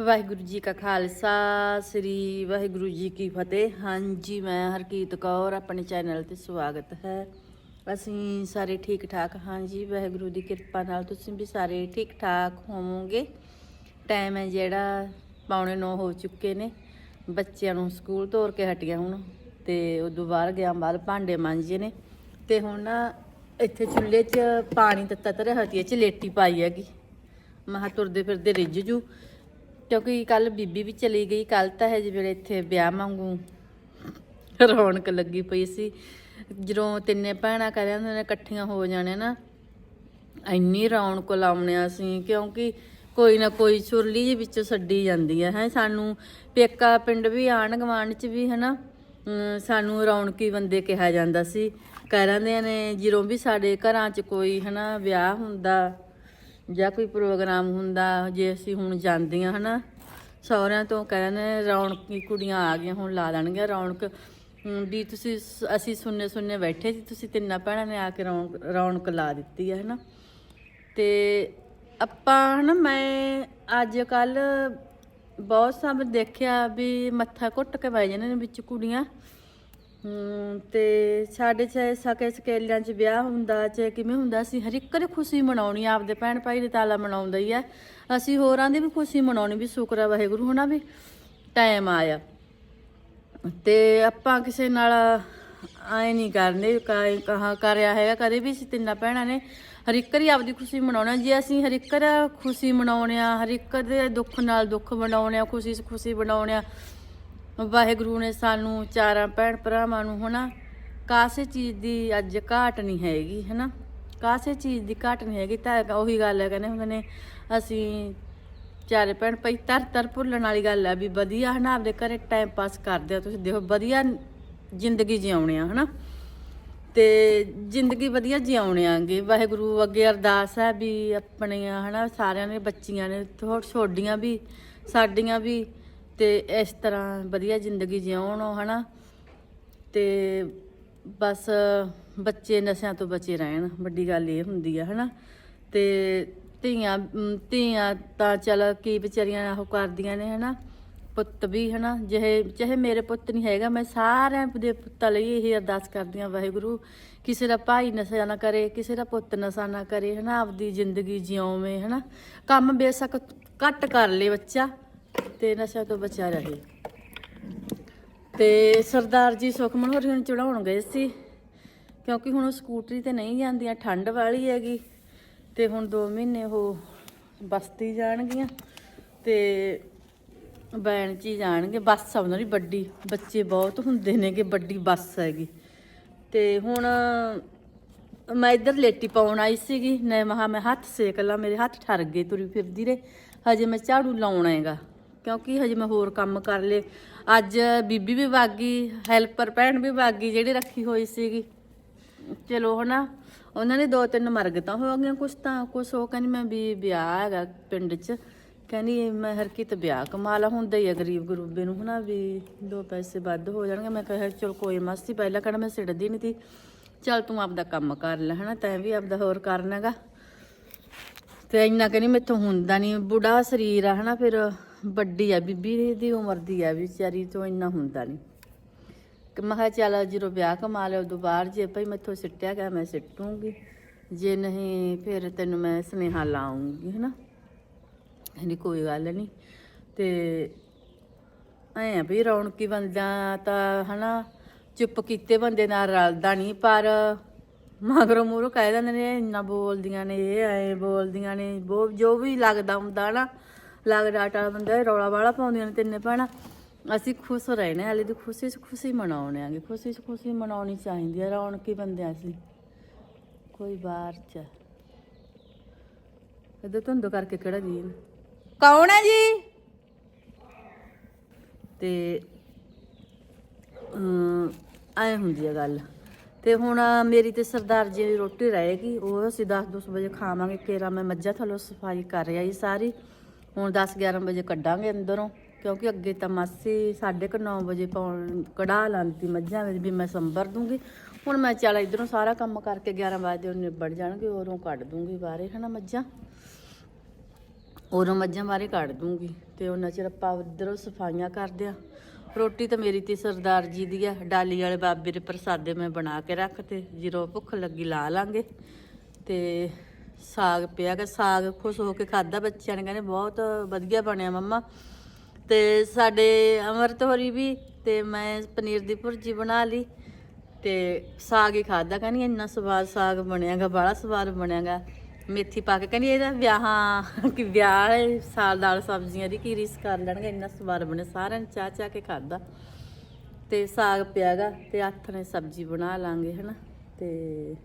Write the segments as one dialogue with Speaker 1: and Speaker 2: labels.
Speaker 1: ਵਾਹਿਗੁਰੂ ਜੀ ਕਾ ਖਾਲਸਾ, ਸ੍ਰੀ ਵਾਹਿਗੁਰੂ ਜੀ ਕੀ ਫਤਿਹ। ਹਾਂਜੀ, ਮੈਂ ਹਰਕੀਤ ਕੌਰ, ਆਪਣੇ ਚੈਨਲ ਤੇ ਸਵਾਗਤ ਹੈ। ਅਸੀਂ ਸਾਰੇ ਠੀਕ ਠਾਕ ਹਾਂਜੀ, ਵਾਹਿਗੁਰੂ ਦੀ ਕਿਰਪਾ ਨਾਲ ਤੁਸੀਂ ਵੀ ਸਾਰੇ ਠੀਕ ਠਾਕ ਹੋਵੋਗੇ। ਟਾਈਮ ਹੈ ਜਿਹੜਾ ਪੌਣੇ 9 ਹੋ ਚੁੱਕੇ ਨੇ। ਬੱਚਿਆਂ ਨੂੰ ਸਕੂਲ ਤੋਰ ਕੇ ਹਟੀਆਂ ਹੁਣ ਤੇ ਉਦੋਂ ਬਾਹਰ ਗਿਆ ਬਾਅਦ ਭਾਂਡੇ ਮਾਂਜੇ ਨੇ। ਤੇ ਹੁਣ ਨਾ ਇੱਥੇ ਚੁੱਲ੍ਹੇ 'ਚ ਪਾਣੀ ਤੱਤਾ ਤਰ ਹਤੀਏ 'ਚ ਲੇਟੀ ਪਾਈ ਹੈਗੀ। ਮਹਾ ਤੁਰਦੇ ਫਿਰਦੇ ਰਿੱਝ ਜੂ। ਕਿਉਂਕਿ ਕੱਲ ਬੀਬੀ ਵੀ ਚਲੀ ਗਈ ਕੱਲ ਤਾਂ ਹੈ ਜਿਵੇਂ ਇੱਥੇ ਵਿਆਹ ਵਾਂਗੂ ਰੌਣਕ ਲੱਗੀ ਪਈ ਸੀ। ਜਦੋਂ ਤਿੰਨੇ ਭੈਣਾਂ ਕਹਿੰਦੇ ਹੁੰਦੇ ਨੇ ਇਕੱਠੀਆਂ ਹੋ ਜਾਣੇ ਨਾ, ਇੰਨੀ ਰੌਣਕ ਲਾਉਣਿਆ ਸੀ ਕਿਉਂਕਿ ਕੋਈ ਨਾ ਕੋਈ ਸੁਰਲੀ ਜਿਹੀ ਵਿੱਚੋਂ ਛੱਡੀ ਜਾਂਦੀ ਹੈ ਹੈ। ਸਾਨੂੰ ਪੇਕਾ ਪਿੰਡ ਵੀ ਆਣ ਗਵਾਂਢ ਚ ਵੀ, ਹਨਾ, ਅਮ, ਸਾਨੂੰ ਰੌਣਕੀ ਬੰਦੇ ਕਿਹਾ ਜਾਂਦਾ ਸੀ। ਕਹਿੰਦੇ ਨੇ, ਜਦੋਂ ਵੀ ਸਾਡੇ ਘਰਾਂ 'ਚ ਕੋਈ, ਹਨਾ, ਵਿਆਹ ਹੁੰਦਾ ਜਾਂ ਕੋਈ ਪ੍ਰੋਗਰਾਮ ਹੁੰਦਾ, ਜੇ ਅਸੀਂ ਹੁਣ ਜਾਂਦੀਆਂ ਹਨਾ, ਸਹੁਰਿਆਂ ਤੋਂ ਕਹਿੰਦੇ ਰੌਣਕੀ ਕੁੜੀਆਂ ਆ ਗਈਆਂ, ਹੁਣ ਲਾ ਦੇਣਗੀਆਂ ਰੌਣਕ। ਵੀ ਤੁਸੀਂ ਸ- ਅਸੀਂ ਸੁਣਨੇ ਸੁਣਨੇ ਬੈਠੇ ਸੀ, ਤੁਸੀਂ ਤਿੰਨਾਂ ਭੈਣਾਂ ਨੇ ਆ ਕੇ ਰੌਣਕ ਰੌਣਕ ਲਾ ਦਿੱਤੀ ਹੈ ਹਨਾ। ਤੇ ਆਪਾਂ ਹਨਾ, ਮੈਂ ਅੱਜ ਕੱਲ ਬਹੁਤ ਸਭ ਦੇਖਿਆ ਵੀ ਮੱਥਾ ਘੁੱਟ ਕੇ ਬਹਿ ਜਾਂਦੇ ਨੇ ਵਿੱਚ ਕੁੜੀਆਂ। ਤੇ ਸਾਡੇ ਚਾਹੇ ਸਕੇ ਸਕੇਲਿਆਂ 'ਚ ਵਿਆਹ ਹੁੰਦਾ, ਚਾਹੇ ਕਿਵੇਂ ਹੁੰਦਾ ਸੀ ਹਰ ਇੱਕ ਦੀ ਖੁਸ਼ੀ ਮਨਾਉਣੀ ਆਪਦੇ ਭੈਣ ਭਾਈ ਦੇ ਤਾਲਾ ਮਨਾਉਂਦਾ ਹੀ ਹੈ ਅਸੀਂ ਹੋਰਾਂ ਦੀ ਵੀ ਖੁਸ਼ੀ ਮਨਾਉਣੀ ਵੀ, ਸ਼ੁਕਰ ਹੈ ਵਾਹਿਗੁਰੂ ਹਨਾ ਵੀ ਟਾਈਮ ਆਇਆ। ਤੇ ਆਪਾਂ ਕਿਸੇ ਨਾਲ ਆਏ ਨਹੀਂ ਕਰਨੇ ਕਾਇ ਕਹਾ ਕਰਿਆ ਹੈਗਾ, ਕਦੇ ਵੀ ਅਸੀਂ ਤਿੰਨਾਂ ਭੈਣਾਂ ਨੇ ਹਰ ਇੱਕ ਦੀ ਆਪਦੀ ਖੁਸ਼ੀ ਮਨਾਉਣਾ, ਜੇ ਅਸੀਂ ਹਰ ਇੱਕ ਖੁਸ਼ੀ ਮਨਾਉਣੇ ਆ, ਹਰ ਇੱਕ ਦੇ ਦੁੱਖ ਨਾਲ ਦੁੱਖ ਮਨਾਉਣੇ ਆ, ਖੁਸ਼ੀ 'ਚ ਖੁਸ਼ੀ ਮਨਾਉਣੇ ਆ ਵਾਹਿਗੁਰੂ ਨੇ ਸਾਨੂੰ ਚਾਰਾਂ ਭੈਣ ਭਰਾਵਾਂ ਨੂੰ ਹਨਾ, ਕਾਸੇ ਚੀਜ਼ ਦੀ ਅੱਜ ਘਾਟ ਨਹੀਂ ਹੈਗੀ, ਹਨਾ? ਕਾਸੇ ਚੀਜ਼ ਦੀ ਘਾਟ ਨਹੀਂ ਹੈਗੀ, ਤਾਂ ਉਹੀ ਗੱਲ ਹੈ, ਕਹਿੰਦੇ ਹੁੰਦੇ ਨੇ, ਅਸੀਂ ਚਾਰੇ ਭੈਣ ਭਾਈ ਤਰ ਤਰ ਭੁੱਲਣ ਵਾਲੀ ਗੱਲ ਹੈ ਵੀ ਵਧੀਆ ਹਨਾ, ਆਪਦੇ ਘਰੇ ਟਾਈਮ ਪਾਸ ਕਰਦੇ ਆ, ਤੁਸੀਂ ਦੇਖੋ ਵਧੀਆ ਜ਼ਿੰਦਗੀ ਜਿਉਣੇ ਆ, ਹਨਾ? ਤੇ ਜ਼ਿੰਦਗੀ ਵਧੀਆ ਜਿਉਣੇ ਆਂਗੇ, ਵਾਹਿਗੁਰੂ ਅੱਗੇ ਅਰਦਾਸ ਹੈ ਵੀ ਆਪਣੀਆਂ ਹਨਾ, ਸਾਰਿਆਂ ਨੇ, ਬੱਚੀਆਂ ਨੇ ਥੋੜ ਛੋਡੀਆਂ ਵੀ, ਸਾਡੀਆਂ ਵੀ ਤੇ ਇਸ ਤਰ੍ਹਾਂ ਵਧੀਆ ਜ਼ਿੰਦਗੀ ਜਿਉਣ ਉਹ ਹਨਾ? ਤੇ ਬਸ ਬੱਚੇ ਨਸ਼ਿਆਂ ਤੋਂ ਬਚੇ ਰਹਿਣ, ਵੱਡੀ ਗੱਲ ਇਹ ਹੁੰਦੀ ਆ, ਹਨਾ? ਤੇ ਧੀਆਂ ਧੀਆਂ ਤਾਂ ਚਲ ਕੀ ਵਿਚਾਰੀਆਂ ਉਹ ਕਰਦੀਆਂ ਨੇ, ਹਨਾ? ਪੁੱਤ ਵੀ, ਹਨਾ? ਜਿਹੇ ਚਾਹੇ ਮੇਰੇ ਪੁੱਤ ਨਹੀਂ ਹੈਗਾ, ਮੈਂ ਸਾਰਿਆਂ ਦੇ ਪੁੱਤਾਂ ਲਈ ਇਹ ਅਰਦਾਸ ਕਰਦੀ ਹਾਂ, ਵਾਹਿਗੁਰੂ। ਕਿਸੇ ਦਾ ਭਾਈ ਨਸ਼ਾ ਨਾ ਕਰੇ, ਕਿਸੇ ਦਾ ਪੁੱਤ ਨਸ਼ਾ ਨਾ ਕਰੇ, ਹਨਾ? ਆਪਦੀ ਜ਼ਿੰਦਗੀ ਜਿਉਵੇਂ, ਹਨਾ? ਕੰਮ ਬੇਸ਼ੱਕ ਘੱਟ ਕਰ ਲੇ ਬੱਚਾ। ਤੇ ਨਸ਼ਾ ਤੋਂ ਬਚਿਆ ਰਹੇ। ਤੇ ਸਰਦਾਰ ਜੀ ਸੁਖਮਨ ਹੋਰੀ ਨੂੰ ਚੜਾਉਣ ਗਏ ਸੀ, ਕਿਉਂਕਿ ਹੁਣ ਉਹ ਸਕੂਟਰੀ ਤੇ ਨਹੀਂ ਜਾਂਦੀਆਂ, ਠੰਡ ਵਾਲੀ ਹੈਗੀ, ਤੇ ਹੁਣ 2 ਮਹੀਨੇ ਉਹ ਬਸਤੀ ਜਾਣਗੀਆਂ, ਤੇ ਬੈਣ ਚ ਹੀ ਜਾਣਗੇ, ਬੱਸ ਆ ਉਹਨਾਂ ਦੀ ਵੱਡੀ, ਬੱਚੇ ਬਹੁਤ ਹੁੰਦੇ ਨੇ ਕਿ ਵੱਡੀ ਬੱਸ ਹੈਗੀ। ਤੇ ਹੁਣ ਮੈਂ ਇੱਧਰ ਲੇਟੀ ਪਾਉਣ ਆਈ ਸੀਗੀ ਨੇ ਮਹਾ ਮੈਂ ਹੱਥ ਸੇਕ ਲਾ, ਮੇਰੇ ਹੱਥ ਠਰ ਗਏ, ਤੁਰੀ ਫਿਰਦੀ ਰੇ ਹਜੇ ਮੈਂ ਝਾੜੂ ਲਾਉਣਾ ਹੈਗਾ। ਕਿਉਂਕਿ ਹਜੇ ਮੈਂ ਹੋਰ ਕੰਮ ਕਰ ਲਏ। ਅੱਜ ਬੀਬੀ ਵੀ ਵਾਗੀ ਹੈਲਪਰ ਭੈਣ ਵੀ ਵਾਗੀ ਜਿਹੜੀ ਰੱਖੀ ਹੋਈ ਸੀਗੀ। ਚਲੋ ਹਨਾ, ਉਹਨਾਂ ਨੇ ਦੋ ਤਿੰਨ ਮਰਗਤਾਂ ਹੋ ਗਈਆਂ, ਕੁਛ ਤਾਂ, ਕੁਛ ਉਹ ਕਹਿੰਦੀ ਮੈਂ ਵੀ ਵਿਆਹ ਹੈਗਾ ਪਿੰਡ 'ਚ। ਕਹਿੰਦੀ ਮੈਂ ਹਰ ਕਿਤੇ ਵਿਆਹ ਕਮਾਲਾ ਹੁੰਦਾ ਹੀ ਆ ਗਰੀਬ ਗਰੂਬੇ ਨੂੰ ਹਨਾ ਵੀ ਦੋ ਪੈਸੇ ਵੱਧ ਹੋ ਜਾਣਗੇ। ਮੈਂ ਕਿਹਾ ਚਲ ਕੋਈ ਮਸਤੀ ਪਹਿਲਾਂ ਕਹਿੰਦਾ ਮੈਂ ਸਿੜਦੀ ਨਹੀਂ ਤੀ। ਚਲ ਤੂੰ ਆਪਦਾ ਕੰਮ ਕਰ ਲੈ ਹਨਾ, ਤੈਂ ਵੀ ਆਪਦਾ ਹੋਰ ਕਰਨਾਗਾ ਤੇ ਇੰਨਾ ਕਹਿੰਦੀ ਮੈਥੋਂ ਹੁੰਦਾ ਨਹੀਂ ਬੁੜਾ ਸਰੀਰ ਆ ਹਨਾ ਫਿਰ ਵੱਡੀ ਆ, ਬੀਬੀ ਦੀ ਉਮਰ ਦੀ ਆ, ਵਿਚਾਰੀ ਤੋਂ ਇੰਨਾ ਹੁੰਦਾ ਨਹੀਂ ਕਿ ਮੈਂ ਕਿਹਾ ਚੱਲ ਜਦੋਂ ਵਿਆਹ ਕਮਾ ਲਿਓ ਉਦੋਂ ਬਾਅਦ ਜੇ ਭਈ ਮੈਥੋਂ ਸਿੱਟਿਆ ਗਿਆ, ਮੈਂ ਸਿੱਟੂੰਗੀ। ਜੇ ਨਹੀਂ, ਫਿਰ ਤੈਨੂੰ ਮੈਂ ਸੁਨੇਹਾ ਲਾਉਂਗੀ ਹਨਾ? ਕਹਿੰਦੀ ਕੋਈ ਗੱਲ ਨਹੀਂ ਤੇ ਐ ਵੀ ਰੌਣਕੀ ਬੰਦਾ ਤਾਂ, ਹਨਾ, ਚੁੱਪ ਕੀਤੇ ਬੰਦੇ ਨਾਲ ਰਲਦਾ ਨਹੀਂ ਪਰ ਮਗਰੋਂ ਮੂਰੋਂ ਕਹਿ ਦਿੰਦੇ ਨੇ, ਇੰਨਾ ਬੋਲਦੀਆਂ ਨੇ, ਇਹ ਐ ਬੋਲਦੀਆਂ ਨੇ ਉਹ ਜੋ ਵੀ ਲੱਗਦਾ ਹੁੰਦਾ ਨਾ ਲੱਗਦਾ ਟਾ ਬੰਦਾ ਰੌਲਾ ਵਾਲਾ ਪਾਉਂਦੀਆਂ ਨੇ ਤਿੰਨੇ ਭੈਣਾਂ। ਅਸੀਂ ਖੁਸ਼ ਰਹਿਣਾ ਹਾਲੇ ਦੀ ਖੁਸ਼ੀ 'ਚ ਖੁਸ਼ੀ ਮਨਾਉਣੇ ਆਂਗੇ। ਖੁਸ਼ੀ 'ਚ ਖੁਸ਼ੀ ਮਨਾਉਣੀ ਚਾਹੀਦੀ ਹੈ ਰੌਣਕੀ ਬੰਦੇ ਅਸੀਂ ਕੋਈ ਬਾਹਰ ਚ। ਇਹਦੇ ਧੁੰਦ ਕਰਕੇ ਕਿਹੜਾ ਜੀ ਕੌਣ ਹੈ ਜੀ? ਤੇ ਆਏ ਹੁੰਦੀ ਹੈ ਗੱਲ। ਤੇ ਹੁਣ ਮੇਰੀ ਤੇ ਸਰਦਾਰ ਜੀ ਦੀ ਰੋਟੀ ਰਹੇਗੀ, ਉਹ ਅਸੀਂ 10-10 ਵਜੇ ਖਾਵਾਂਗੇ। ਕੇਰਾ ਮੈਂ ਮੱਝਾਂ ਥੱਲੋਂ ਸਫ਼ਾਈ ਕਰ ਰਹੀ ਸਾਰੀ। ਹੁਣ 10-11 ਵਜੇ ਕੱਢਾਂਗੇ ਅੰਦਰੋਂ, ਕਿਉਂਕਿ ਅੱਗੇ ਤਾਂ ਮਾਸੀ 9:30 ਵਜੇ ਪਾਉਣ ਕਢਾ ਲਾਂਦੀ ਮੱਝਾਂ ਵਿੱਚ ਵੀ ਮੈਂ ਸੰਭਰ ਦੂੰਗੀ। ਹੁਣ ਮੈਂ ਚੱਲ ਇਧਰੋਂ ਸਾਰਾ ਕੰਮ ਕਰਕੇ 11 ਵਜੇ ਉਹ ਨਿਬੜ ਜਾਣਗੇ, ਉਦੋਂ ਕੱਢ ਦੂੰਗੀ ਬਾਹਰੇ ਹਨਾ ਮੱਝਾਂ। ਉਦੋਂ ਮੱਝਾਂ ਬਾਰੇ ਕੱਢ ਦੂੰਗੀ ਤੇ ਉਹਨਾਂ ਚਿਰ ਆਪਾਂ ਉਧਰੋਂ ਸਫਾਈਆਂ ਕਰਦੇ ਆ। ਰੋਟੀ ਤਾਂ ਮੇਰੀ ਤੇ ਸਰਦਾਰ ਜੀ ਦੀ ਆ, ਡਾਲੀ ਵਾਲੇ ਬਾਬੇ ਦੇ ਪ੍ਰਸਾਦੇ ਮੈਂ ਬਣਾ ਕੇ ਰੱਖਤੇ ਜਦੋਂ ਭੁੱਖ ਲੱਗੀ ਲਾ ਲਾਂਗੇ। ਤੇ ਸਾਗ ਪਿਆ ਕਿ ਸਾਗ ਖੁਸ਼ ਹੋ ਕੇ ਖਾਦਾ ਬੱਚਿਆਂ ਨੇ ਕਹਿੰਦੇ ਬਹੁਤ ਵਧੀਆ ਬਣਿਆ ਮੰਮਾ। ਤੇ ਸਾਡੇ ਅਮਰਤ ਹੋਰੀ ਵੀ, ਤੇ ਮੈਂ ਪਨੀਰ ਦੀ ਭੁਰਜੀ ਬਣਾ ਲਈ, ਤੇ ਸਾਗ ਹੀ ਖਾਦਾ ਕਹਿੰਦੀ ਇੰਨਾ ਸਵਾਦ ਸਾਗ ਬਣਿਆਗਾ ਬੜਾ ਸਵਾਦ ਬਣਿਆਗਾ। ਮੇਥੀ ਪਾ ਕੇ ਕਹਿੰਦੀ ਇਹਦਾ ਵਿਆਹਾਂ, ਕਿ ਵਿਆਹ ਵਾਲੇ ਸਾਲ ਦਾਲ ਸਬਜ਼ੀਆਂ ਦੀ ਕੀ ਰੀਸ ਕਰ ਲੈਣਗੇ, ਇੰਨਾ ਸਵਾਦ ਬਣਿਆ। ਸਾਰਿਆਂ ਨੇ ਚਾਹ ਚਾਹ ਕੇ ਖਾਦਾ ਤੇ ਸਾਗ ਪਿਆਗਾ, ਤੇ ਹੱਥ ਨੇ ਸਬਜ਼ੀ ਬਣਾ ਲਾਂਗੇ, ਹਨਾ। ਤੇ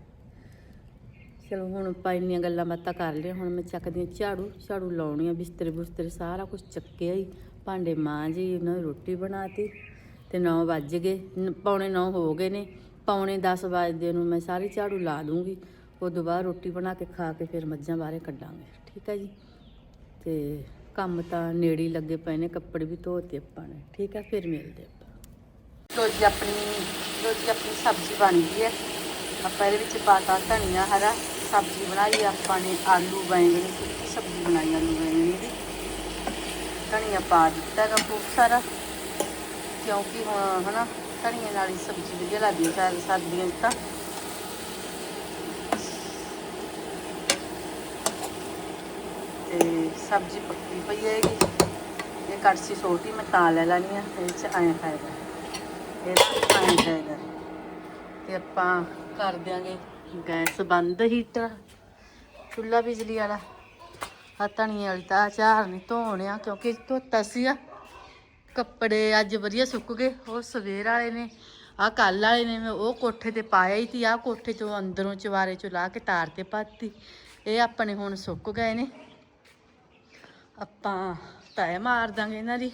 Speaker 1: ਚਲੋ ਹੁਣ ਆਪਾਂ ਇੰਨੀਆਂ ਗੱਲਾਂ ਬਾਤਾਂ ਕਰ ਲਿਆ ਹੁਣ ਮੈਂ ਚੱਕਦੀ ਹਾਂ ਝਾੜੂ ਝਾੜੂ ਲਾਉਣੀ ਆ, ਬਿਸਤਰੇ ਬੁਸਤਰੇ ਸਾਰਾ ਕੁਝ ਚੱਕਿਆ ਹੀ। ਭਾਂਡੇ ਮਾਂਜੀ ਉਹਨਾਂ ਦੀ ਰੋਟੀ ਬਣਾਤੀ ਤੇ 9 ਵੱਜ ਗਏ, ਨ- ਪੌਣੇ 9 ਹੋ ਗਏ ਨੇ, ਪੌਣੇ 10 ਵਜੇ ਨੂੰ ਮੈਂ ਸਾਰੀ ਝਾੜੂ ਲਾ ਦੂੰਗੀ। ਉਦੋਂ ਬਾਅਦ ਰੋਟੀ ਬਣਾ ਕੇ ਖਾ ਕੇ ਫਿਰ ਮੱਝਾਂ ਬਾਹਰੇ ਕੱਢਾਂਗੇ, ਠੀਕ ਹੈ ਜੀ? ਤੇ ਕੰਮ ਤਾਂ ਨੇੜੇ ਹੀ ਲੱਗੇ ਪਏ ਨੇ, ਕੱਪੜੇ ਵੀ ਧੋਤੇ ਆਪਾਂ ਨੇ, ਠੀਕ ਹੈ ਫਿਰ ਮਿਲਦੇ ਆਪਾਂ। ਰੋਜ਼ੀ ਆਪਣੀ ਲੋ ਆਪਣੀ ਸਬਜ਼ੀ ਬਣ ਗਈ ਹੈ। ਆਪਾਂ ਇਹਦੇ ਵਿੱਚ ਪਾਤਾ ਧਨੀਆ ਹਰਾ। ਸਬਜ਼ੀ ਬਣਾਈ, ਆਪਾਂ ਨੇ ਆਲੂ ਬੈਂਗਣ ਦੀ ਸਬਜ਼ੀ ਬਣਾਈ ਆਲੂ ਬੈਂਗਣ ਦੀ ਧਨੀਆ ਪਾ ਦਿੱਤਾ ਹੈਗਾ ਖੂਬ ਸਾਰਾ। ਕਿਉਂਕਿ ਹੁਣ ਹਨਾ, ਧਨੀਏ ਨਾਲ ਹੀ ਸਬਜ਼ੀ ਵਧੀਆ ਲੱਗਦੀ ਹੈ, ਸਾਰ ਸਰਦੀਆਂ 'ਚ ਤਾਂ। ਤੇ ਸਬਜ਼ੀ ਪੱਕੀ ਪਈ ਹੈਗੀ। ਇਹ ਕੜਛੀ ਛੋਟੀ ਮੈਂ ਤਾਂ ਲੈ ਲੈਣੀ ਆ ਇਹ ਚ ਐਂ ਫਾਇਦਾ। ਇਹ ਚ ਐਂ ਖਾਏਗਾ ਤੇ ਆਪਾਂ ਕਰ ਦਿਆਂਗੇ। ਗੈਸ ਬੰਦ ਹੀਟਰ, ਚੁੱਲ੍ਹਾ ਬਿਜਲੀ ਵਾਲਾ। ਆ ਧਨੀਏ ਵਾਲੀ ਤਾਂ ਚਾਰ ਨਹੀਂ ਧੋਣਿਆ, ਕਿਉਂਕਿ ਧੋਤਾ ਸੀਗਾ ਕੱਪੜੇ ਅੱਜ ਵਧੀਆ ਸੁੱਕ ਗਏ, ਉਹ ਸਵੇਰ ਵਾਲੇ ਨੇ ਆ ਕੱਲ ਵਾਲੇ ਨੇ, ਮੈਂ ਉਹ ਕੋਠੇ ਤੇ ਪਾਇਆ ਹੀ ਤੀ ਆ ਕੋਠੇ ਚੋਂ ਅੰਦਰੋਂ ਚਵਾਰੇ ਚੋਂ ਲਾ ਕੇ ਤਾਰ ਤੇ ਪਾਤੀ। ਇਹ ਆਪਣੇ ਹੁਣ ਸੁੱਕ ਗਏ ਨੇ। ਆਪਾਂ ਤੈ ਮਾਰ ਦਾਂਗੇ ਇਹਨਾਂ ਦੀ।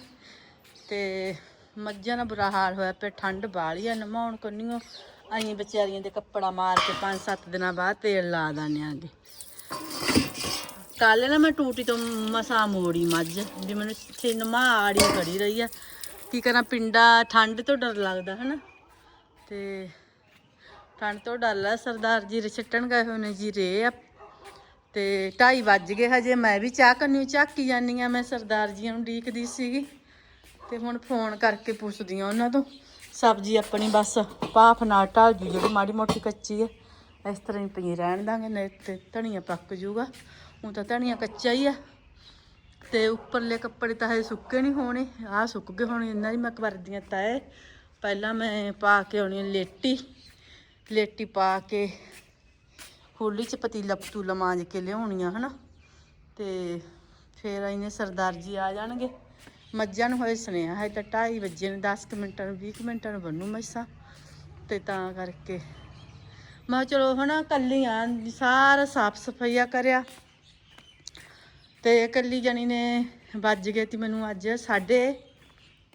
Speaker 1: ਤੇ ਮੱਝਾਂ ਦਾ ਬੁਰਾ ਹਾਲ ਹੋਇਆ ਪਿਆ, ਠੰਡ ਬਾਲੀ ਆ, ਨਮਾਉਣ ਕੰਨੀਓ। ਅਸੀਂ ਵਿਚਾਰੀਆਂ ਦੇ ਕੱਪੜਾ ਮਾਰ ਕੇ 5-7 ਦਿਨਾਂ ਬਾਅਦ ਤੇਲ ਲਾ ਦਾਨੇ ਆਂਗੇ ਕੱਲ ਨਾ ਮੈਂ ਟੂਟੀ ਤੋਂ ਮਸਾ ਮੋੜੀ ਮੱਝ, ਵੀ ਮੈਨੂੰ ਇੱਥੇ ਨਮਾੜੀ ਖੜੀ ਰਹੀ ਆ। ਕੀ ਕਰਾਂ, ਪਿੰਡਾ ਠੰਡ ਤੋਂ ਡਰ ਲੱਗਦਾ, ਹਨਾ? ਤੇ ਠੰਡ ਤੋਂ ਡਰ ਲਾ ਸਰਦਾਰ ਜੀ ਰਛਟਣ ਗਏ ਹੋਏ ਨੇ ਜੀ, ਰੇ ਆ। ਤੇ 2:30 ਵੱਜ ਗਏ ਹਜੇ, ਮੈਂ ਵੀ ਚਾਹ ਕਰਨੀ ਝਾਕੀ ਜਾਨੀ ਆ? ਮੈਂ ਸਰਦਾਰ ਜੀ ਨੂੰ ਡੀਕਦੀ ਸੀਗੀ। ਤੇ ਹੁਣ ਫੋਨ ਕਰਕੇ ਪੁੱਛਦੀ ਆ ਉਹਨਾਂ ਤੋਂ। ਸਬਜ਼ੀ ਆਪਣੀ ਬਸ ਭਾਫ ਨਾਲ ਢਾਲ ਜੂ, ਜਿਹੜੀ ਮਾੜੀ ਮੋਟੀ ਕੱਚੀ ਹੈ ਇਸ ਤਰ੍ਹਾਂ ਹੀ ਪਈ ਰਹਿਣ ਦਾਂਗੇ, ਨਹੀਂ ਤੇ ਧਨੀਆ ਪੱਕ ਜੂਗਾ। ਹੁਣ ਤਾਂ ਧਨੀਆ ਕੱਚਾ ਹੀ ਆ। ਤੇ ਉੱਪਰਲੇ ਕੱਪੜੇ ਤਾਂ ਹਜੇ ਸੁੱਕੇ ਨਹੀਂ ਹੋਣੇ। ਆਹ ਸੁੱਕ ਗਏ ਹੋਣੇ, ਇਹਨਾਂ ਦੀ ਮੈਂ ਕਰਦੀਆਂ ਤਾਏ। ਪਹਿਲਾਂ ਮੈਂ ਪਾ ਕੇ ਆਉਣੀ ਲੇਟੀ। ਲੇਟੀ ਪਾ ਕੇ ਹੋਲੀ ਚ ਪਤੀਲਾ ਪਤੂਲਾ ਮਾਂਜ ਕੇ ਲਿਆਉਣੀਆਂ, ਹਨਾ। ਤੇ ਫੇਰ ਇਹਨੇ ਸਰਦਾਰ ਜੀ ਆ ਜਾਣਗੇ। ਮੱਝਾਂ ਨੂੰ ਹੋਏ ਸੁਨੇਹਾ ਹੈ ਤਾਂ 2:30 ਵਜੇ ਨੇ 10 ਕੁ ਮਿੰਟਾਂ ਨੂੰ 20 ਕੁ ਮਿੰਟਾਂ ਨੂੰ ਬੰਨੂ ਮੈਸਾਂ ਤੇ ਤਾਂ ਕਰਕੇ। ਮੈਂ ਕਿਹਾ ਚਲੋ ਹਨਾ, ਕੱਲੀ ਆ, ਸਾਰਾ ਸਾਫ਼ ਸਫਾਈਆ ਕਰਿਆ। ਤੇ ਇਕੱਲੀ ਜਣੀ ਨੇ ਵੱਜ ਗਏ ਤੀ ਮੈਨੂੰ ਅੱਜ 11:30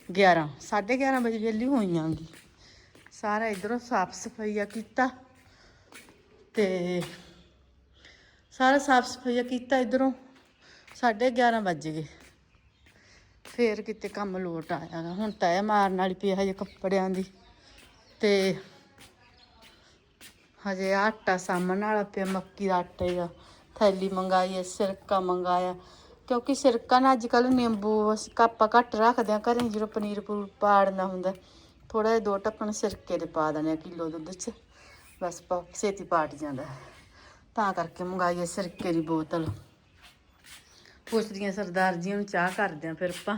Speaker 1: 11:30 ਵਜੇ ਵਿਹਲੀ ਹੋਈਆਂਗੀ ਸਾਰਾ ਇਧਰੋਂ ਸਾਫ਼ ਸਫਾਈਆ ਕੀਤਾ, ਤੇ ਸਾਰਾ ਸਾਫ਼ ਸਫਾਈਆ ਕੀਤਾ ਇਧਰੋਂ 11:30 ਵੱਜ ਗਏ। ਫੇਰ ਕਿਤੇ ਕੰਮ ਲੋਟ ਆਇਆਗਾ ਹੁਣ ਤੈ ਮਾਰਨ ਵਾਲੀ ਪਈ ਹਜੇ ਕੱਪੜਿਆਂ ਦੀ। ਤੇ ਹਜੇ ਆਟਾ ਸਾਹਮਣ ਵਾਲਾ ਪਿਆ, ਮੱਕੀ ਦਾ ਆਟੇ ਦਾ ਥੈਲੀ ਮੰਗਾਈ ਹੈ ਸਿਰਕਾ ਮੰਗਾਇਆ। ਕਿਉਂਕਿ ਸਿਰਕਾ ਨਾ ਅੱਜ ਕੱਲ ਨਿੰਬੂ ਅਸੀਂ ਕਾਪਾ ਘੱਟ ਰੱਖਦੇ ਆ, ਘਰੇ ਜਦੋਂ ਪਨੀਰ ਪੂਰ ਪਾੜਨਾ ਹੁੰਦਾ ਥੋੜਾ ਜਿਹਾ ਦੋ ਢੱਕਣ ਸਿਰਕੇ ਦੇ ਪਾ ਦਨੇ ਆ ਕਿਲੋ ਦੁੱਧ ਚ। ਬਸ ਪਾ ਛੇਤੀ ਪਾਟ ਜਾਂਦਾ। ਹੈ। ਤਾਂ ਕਰਕੇ ਮੰਗਾਈ ਹੈ ਸਿਰਕੇ ਦੀ ਬੋਤਲ। ਪੁੱਛਦੀਆਂ ਸਰਦਾਰ ਜੀ ਨੂੰ ਚਾਹ ਕਰਦੇ ਆ ਫਿਰ ਆਪਾਂ।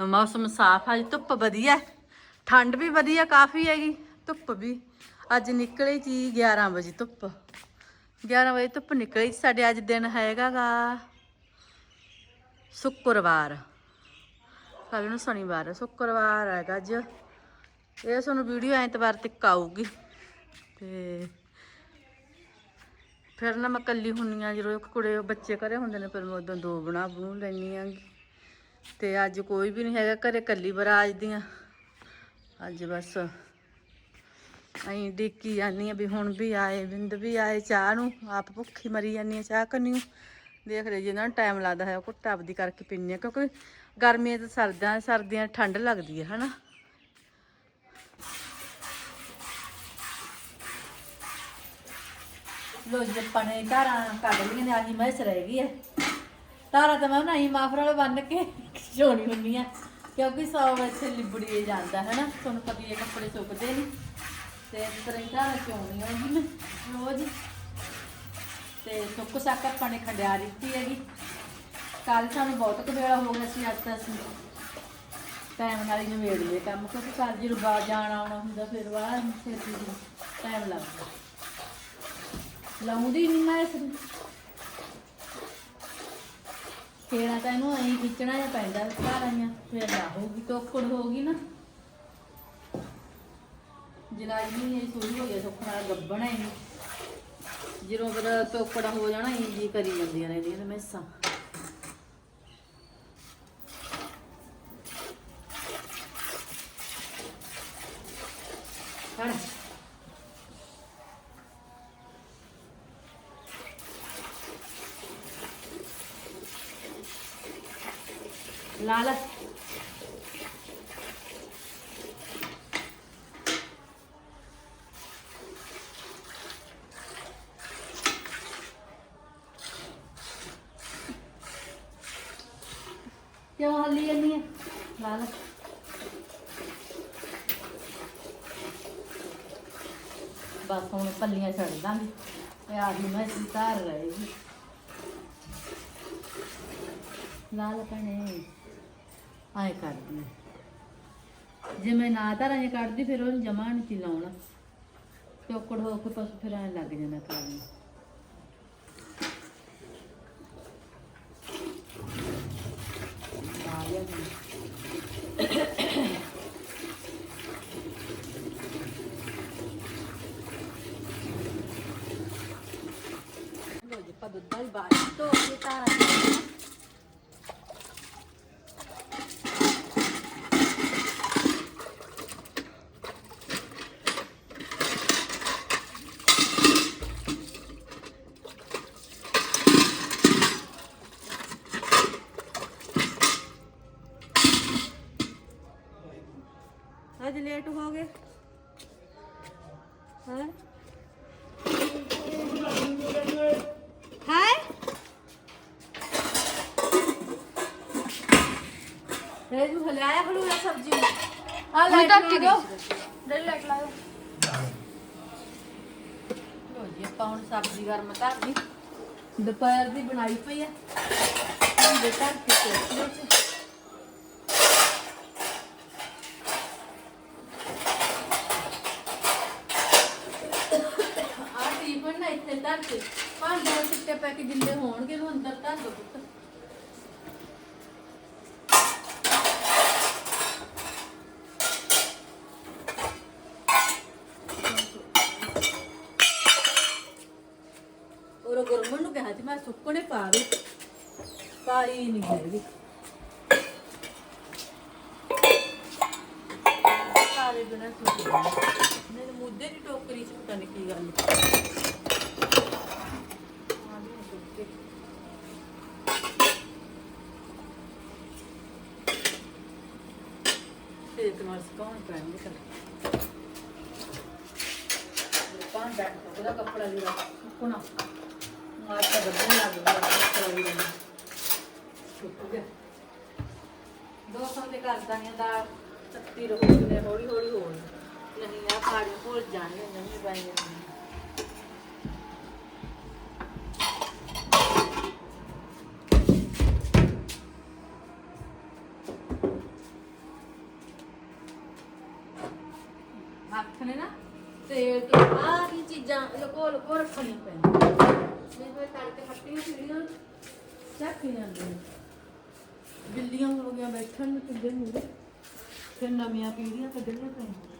Speaker 1: ਮੌਸਮ ਸਾਫ਼ ਆ ਜੀ ਧੁੱਪ ਵਧੀਆ ਠੰਡ ਵੀ ਵਧੀਆ, ਕਾਫੀ ਹੈਗੀ। ਧੁੱਪ ਵੀ। ਅੱਜ ਨਿਕਲੀ ਜੀ 11 ਵਜੇ ਧੁੱਪ। 11 ਵਜੇ ਧੁੱਪ ਨਿਕਲੀ ਸਾਡੇ ਅੱਜ ਦਿਨ ਹੈਗਾਗਾ ਸ਼ੁੱਕਰਵਾਰ। ਕੱਲ ਨੂੰ ਸ਼ਨੀਵਾਰ ਸ਼ੁੱਕਰਵਾਰ ਹੈਗਾ ਅੱਜ। ਇਹ ਤੁਹਾਨੂੰ ਵੀਡੀਓ ਐਤਵਾਰ ਤੱਕ ਆਊਗੀ। ਤੇ ਫਿਰ ਨਾ ਮੈਂ ਕੱਲੀ ਹੁੰਨੀ ਆ ਜਦੋਂ ਇੱਕ ਕੁੜੇ ਬੱਚੇ ਘਰੇ ਹੁੰਦੇ ਨੇ, ਫਿਰ ਮੈਂ ਉਦੋਂ ਦੋ ਬਣਾ ਬਣੂ ਲੈਣੀ ਆਂਗੀ ਤੇ ਅੱਜ ਕੋਈ ਵੀ ਨਹੀਂ ਹੈਗਾ, ਘਰੇ ਕੱਲੀ ਬਰਾਜ ਦੀਆਂ ਅੱਜ ਬਸ ਅਹੀਂ ਡਿੱਕੀ ਜਾਂਦੀ ਆ ਵੀ ਹੁਣ ਵੀ ਆਏ, ਬਿੰਦ ਵੀ ਆਏ, ਚਾਹ ਨੂੰ ਆਪ ਭੁੱਖੀ ਮਰੀ ਜਾਂਦੀ ਆ ਚਾਹ ਕਰਨੀ ਦੇਖ ਰਹੇ ਜਿਹਨਾਂ ਨੂੰ ਟਾਈਮ ਲੱਗਦਾ ਹੈ, ਉਹ ਘੁੱਟਾ ਆਪਦੀ ਕਰਕੇ ਪੀਂਦੇ ਆ ਕਿਉਂਕਿ ਗਰਮੀਆਂ ਤੇ ਸਰਦੀਆਂ ਸਰਦੀਆਂ ਠੰਡ ਲੱਗਦੀ ਹੈ, ਹਨਾ? ਲੋ ਜੀ, ਆਪਾਂ ਨੇ ਧਾਰਾਂ ਕੱਢ ਲਈਆਂ ਨੇ, ਆਹੀ ਮੈਸ ਰਹਿ ਗਈ ਹੈ। ਤਾਰਾ ਤਾਂ ਮੈਂ ਬਣਾਈ, ਮਾਫਰ ਵਾਲੇ ਬੰਨ ਕੇ ਛੋਣੀ ਹੁੰਨੀ ਆ, ਕਿਉਂਕਿ ਸੌ ਇੱਥੇ ਲਿਬੜੀ ਜਾਂਦਾ ਹੈ ਨਾ ਤੁਹਾਨੂੰ ਪਤਾ ਹੀ ਹੈ, ਕੱਪੜੇ ਸੁੱਕਦੇ ਨਹੀਂ। ਤੇ ਇਸ ਤਰ੍ਹਾਂ ਹੀ ਤਾਰਾ ਚੋਣੀ ਹੋਗੀ ਮੈਂ ਰੋਜ਼। ਤੇ ਸੁੱਕ ਸੱਕ ਆਪਾਂ ਨੇ ਖੰਡਿਆ ਦਿੱਤੀ ਹੈਗੀ। ਕੱਲ ਸਾਨੂੰ ਬਹੁਤ ਕਬੇੜਾ ਹੋ ਗਿਆ ਸੀ, ਅੱਜ ਤਾਂ ਅਸੀਂ ਟਾਈਮ ਨਾਲ ਹੀ ਨਵੇੜੀਏ ਕੰਮ, ਕਿਉਂਕਿ ਕੱਲ ਜਦੋਂ ਬਾਹਰ ਜਾਣਾ ਆਉਣਾ ਹੁੰਦਾ, ਫਿਰ ਬਾਹਰ ਛੇਤੀ ਟਾਈਮ ਲੱਗਦਾ ਲਾਉਂਦੀ ਨਹੀਂ ਮੈਂ ਇਸ ਨੂੰ ਫੇਰਾ ਤਾਂ ਇਹਨੂੰ ਐਂ ਖਿੱਚਣਾ ਜਾਂ ਪੈਂਦਾ ਘਰ ਆਈਆਂ ਫਿਰ ਲਾ ਹੋਊਗੀ ਟੋਕੜ ਹੋਊਗੀ ਨਾ ਜਲਾਈ ਨਹੀਂ ਇਹ ਸੋਈ ਹੋਈ ਹੈ ਸੁੱਖਣਾ ਗੱਬਣਾ ਹੀ ਜਦੋਂ ਫਿਰ ਟੋਕੜਾ ਹੋ ਜਾਣਾ ਇੰਜ ਕਰੀ ਜਾਂਦੀਆਂ ਨੇ ਇਹਦੀਆਂ ਮੈਸਾਂ ਫੜ ਲਾ ਲਾ ਕਿਉਂ ਹੱਲੀ ਜਾਂਦੀ ਹੈ ਲਾ ਲਾ। ਬਸ ਹੁਣ ਪੱਲੀਆਂ ਛੱਡ ਦਾਂਗੇ। ਤੇ ਆ ਗਈ ਮੈਂ ਇਸ ਘਰ ਰਹੇਗੀ ਲਾਲ ਭੈਣੇ। ਆਏ ਕਰਦੀ ਆ। ਜੇ ਮੈਂ ਨਾ ਧਾਰਾਂ ਜੇ ਕੱਢਦੀ, ਫਿਰ ਉਹਨੂੰ ਜਮਾ ਨਹੀਂ ਚਲਾਉਣਾ ਚੌਕੜ ਹੋ ਕੇ ਪਸ ਫਿਰ ਐਂ ਲੱਗ ਜਾਂਦਾ ਕਰਨ ਆ ਗਿਆ ਜੀ। ਲੋ ਜੀ ਪਾ ਦੁੱਧ ਵਾਲੀ ਬਾਤ ਤੋਂ ਇਹ ਤਾਰਾ ਜੀ ਅੱਜ ਲੇਟ ਹੋ ਗਏ। ਹਾਂ? ਹਾਏ ਰੇਜੂ ਹਲਾਇਆ ਹਲੂਆ ਸਬਜ਼ੀ ਨੂੰ? ਆ ਲਾ ਦਿਓ।
Speaker 2: ਡੇਢ ਲਾਈਟ ਲਾਓ
Speaker 1: ਲੋ ਜੀ ਆਪਾਂ ਹੁਣ ਸਬਜ਼ੀ ਗਰਮ ਕਰ ਦੀ ਦੁਪਹਿਰ ਦੀ ਬਣਾਈ ਪਈ ਆ ਦੇ ਧਰ ਕੇ ਕੋਸਲੇ ਚ ਆ ਟੀਫਨ ਨਾ ਇੱਥੇ ਧਰ ਕੇ ਸਿੱਟੇ ਪੈ ਕੇ ਜਿੰਦੇ ਹੋਣਗੇ ਨੂੰ ਅੰਦਰ ਧਰ ਦੋ ਪੁੱਤ। ਉਹ ਗੁਰਮਨ ਨੂੰ ਕਿਹਾ ਸੀ, ਮੈਂ ਸੁੱਕਣੇ ਪਾ ਦੇ। ਪਾਈ ਨਹੀਂ ਹੈਗੀ। ਸਾਰੇ ਬਿਨਾ ਸੁੱਕ ਮੇਰੇ ਮੁੱਦੇ ਦੀ ਟੋਕਰੀ ਚ ਪਤਾ ਨਹੀਂ ਕੀ ਗੱਲ। ਵੀ ਨਹੀਂ ਸੁੱਕੇ। ਤੇ ਇੱਕ ਨਾਲ ਕਰ ਪਾਣ ਬੈਠ ਉਹਦਾ ਕੱਪੜਾ ਜਿਹੜਾ ਸੁੱਕਣਾ ਮਾਰ ਤਾਂ ਬੱਦਲ ਲੱਗ ਗਿਆ ਕੱਪੜਾ ਵੀ, ਸੁੱਕ ਗਿਆ। ਦੋ ਸੌ ਤੇ ਕਰਦਾ ਹਾਂ ਦਾ ਸੱਤੀ ਰਹੂਗੇ ਹੌਲੀ ਹੌਲੀ ਹੋਣ ਨਹੀਂ ਆ ਪਾਣੀ ਭੁੱਲ ਜਾਣੇ ਨਹੀਂ ਬਣ ਲਕੋ ਲਕੋ ਰੱਖਣੀਆਂ ਪੈਂਦੀਆਂ ਫਿਰ ਤੜਕੇ ਫੱਟੀਆਂ ਫਿਰੀਆਂ ਚੱਕ ਹੀ ਜਾਂਦੇ ਬਿੱਲੀਆਂ ਹੋ ਗਿਆ ਬੈਠਣ ਨੂੰ ਕਿੱਦੇ ਮੂਰੇ ਫਿਰ ਨਵੀਆਂ ਪੀੜੀਆਂ ਕੱਢਣੀਆਂ ਪੈਂਦੀਆਂ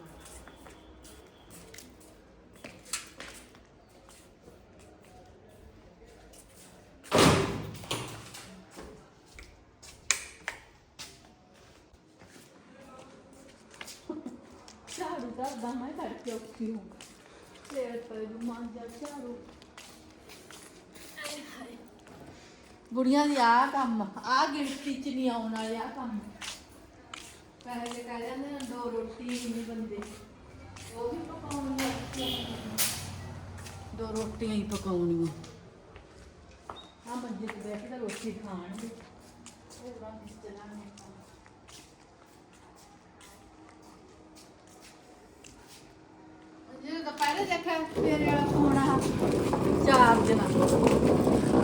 Speaker 1: ਝਾੜੂ ਕਰਦਾ ਮੈਂ ਕਰਕੇ ਔਖੀ ਹੂੰ ਫੇਰ ਪਰ ਮਾਂਜਾ ਝਾੜੂ। ਬੁੜੀਆਂ ਦੀ ਆ ਕੰਮ ਆ ਗਿਣਤੀ ਚ ਨਹੀਂ ਆਉਣ ਵਾਲੇ ਆ ਕੰਮ। ਪਹਿਲੇ ਕਹਿ ਜਾਂਦੇ ਨੇ ਦੋ ਰੋਟੀ ਨਹੀਂ ਬੰਦੇ। ਉਹ ਵੀ ਪਕਾਉਣੀਆਂ। ਦੋ ਰੋਟੀਆਂ ਹੀ ਪਕਾਉਣੀਆਂ। ਆ ਮੰਜੇ ਤੇ ਬੈਠ ਕੇ ਤਾਂ ਰੋਟੀ ਖਾਣਗੇ। ਉਹ ਰਾਮ ਮਿਸਤਰਾ ਨੇ ਜੇ ਤਾਂ ਪਹਿਲੇ ਦੇਖਿਆ ਤੇਰੇ ਵਾਲਾ ਫੋਨ ਆ ਚਾਰਜ ਨਾ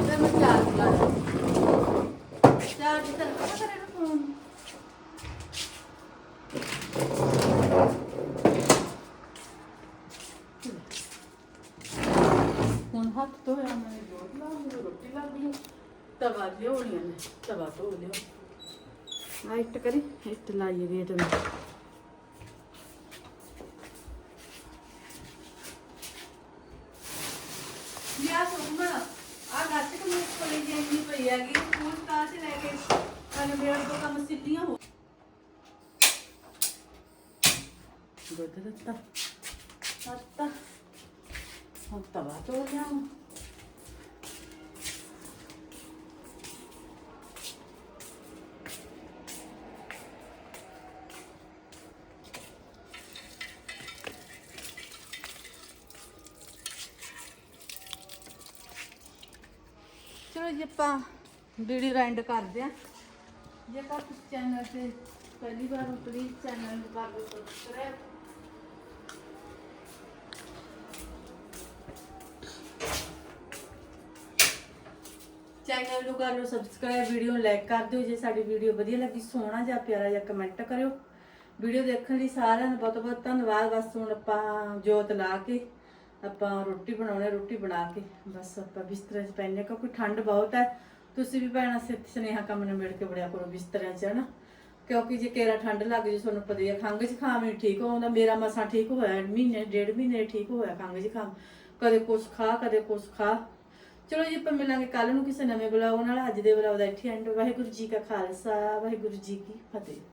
Speaker 1: ਤੇ ਮੈਂ ਚਾਰਜ ਲਾਇਆ ਚਾਰਜ ਤਾਂ ਪਤਾ ਕਰੇ ਨਾ। ਫੋਨ ਹੁਣ ਹੱਥ ਧੋਇਆ ਮੈਂ ਜੋਤ ਲਾ ਮੈਨੂੰ ਰੋਟੀ ਲੱਗ ਗਈ ਤਵਾ ਲਿਓਣੀਆਂ ਨੇ ਤਵਾ ਧੋ ਲਿਓ ਇੱਟ ਕਰੀ ਇੱਟ ਲਾਈਏ ਗੇਟ ਨੂੰ ਯਾ ਸੁਣਨਾ ਆ ਗੱਟ ਕਿ ਮੇਰੇ ਕੋਲੇ ਜਾਂਦੀ ਪਈ ਹੈਗੀ ਸਕੂਲ ਕਾਰ ਚ ਲੈ ਕੇ ਅਨ ਮੇਰੇ ਤੋਂ ਕੰਮ ਸਿੱਧੀਆਂ ਹੋ ਦੁੱਧ ਦਿੱਤਾ ਹੱਤਾ ਹੁਣ ਤਵਾ ਧੋ ਲਿਆ ਚਲੋ ਜੀ ਆਪਾਂ ਵੀਡੀਓ ਐਂਡ ਕਰਦੇ ਆ ਜੇਕਰ ਤੁਸੀਂ ਚੈਨਲ ਤੇ ਪਹਿਲੀ ਵਾਰ ਹੋ ਪਲੀਜ਼ ਚੈਨਲ ਨੂੰ ਕਰ ਦਿਓ ਕਰ ਲਓ ਸਬਸਕ੍ਰਾਈਬ ਵੀਡੀਓ ਨੂੰ ਲਾਈਕ ਕਰ ਦਿਓ, ਜੇ ਸਾਡੀ ਵੀਡੀਓ ਵਧੀਆ ਲੱਗੀ, ਸੋਹਣਾ ਜਾਂ ਪਿਆਰਾ ਜਾਂ ਕਮੈਂਟ ਕਰਿਓ। ਵੀਡੀਓ ਦੇਖਣ ਲਈ ਸਾਰਿਆਂ ਦਾ ਬਹੁਤ ਬਹੁਤ ਧੰਨਵਾਦ। ਬਸ ਹੁਣ ਆਪਾਂ ਜੋਤ ਲਾ ਕੇ, ਆਪਾਂ ਰੋਟੀ ਬਣਾਉਣੇ ਰੋਟੀ ਬਣਾ ਕੇ। ਬਸ ਆਪਾਂ ਬਿਸਤਰੇ 'ਚ ਪੈਣੇ ਕਿਉਂਕਿ ਠੰਡ ਬਹੁਤ ਹੈ। ਤੁਸੀਂ ਵੀ ਭੈਣਾਂ ਸਿੱਧ ਸੁਨੇਹਾ ਕੰਮ ਨੂੰ ਮਿਲ ਕੇ ਬੜਿਆ ਕਰੋ ਬਿਸਤਰਿਆਂ 'ਚ, ਹਨਾ? ਕਿਉਂਕਿ ਜੇ ਕੇਰਾ ਠੰਡ ਲੱਗ ਜੇ, ਤੁਹਾਨੂੰ ਪਤਾ ਹੀ ਹੈ ਖੰਘ ਜ਼ੁਕਾਮ ਨਹੀਂ ਠੀਕ ਹੋਉਂਦਾ ਮੇਰਾ ਮਸਾਂ ਠੀਕ ਹੋਇਆ, ਮਹੀਨੇ, ਡੇਢ ਮਹੀਨੇ ਠੀਕ ਹੋਇਆ ਖੰਘ ਜ਼ੁਕਾਮ ਕਦੇ ਕੁਛ ਖਾ, ਕਦੇ ਕੁਛ ਖਾ। ਚਲੋ ਜੀ, ਆਪਾਂ ਮਿਲਾਂਗੇ ਕੱਲ ਨੂੰ ਕਿਸੇ ਨਵੇਂ ਬੁਲਾਓ ਨਾਲ। ਅੱਜ ਦੇ ਬੁਲਾਓ ਦਾ ਇੱਥੇ ਐਂਡ ਵਾਹਿਗੁਰੂ ਜੀ ਕਾ ਖਾਲਸਾ, ਵਾਹਿਗੁਰੂ ਜੀ ਕੀ ਫਤਿਹ।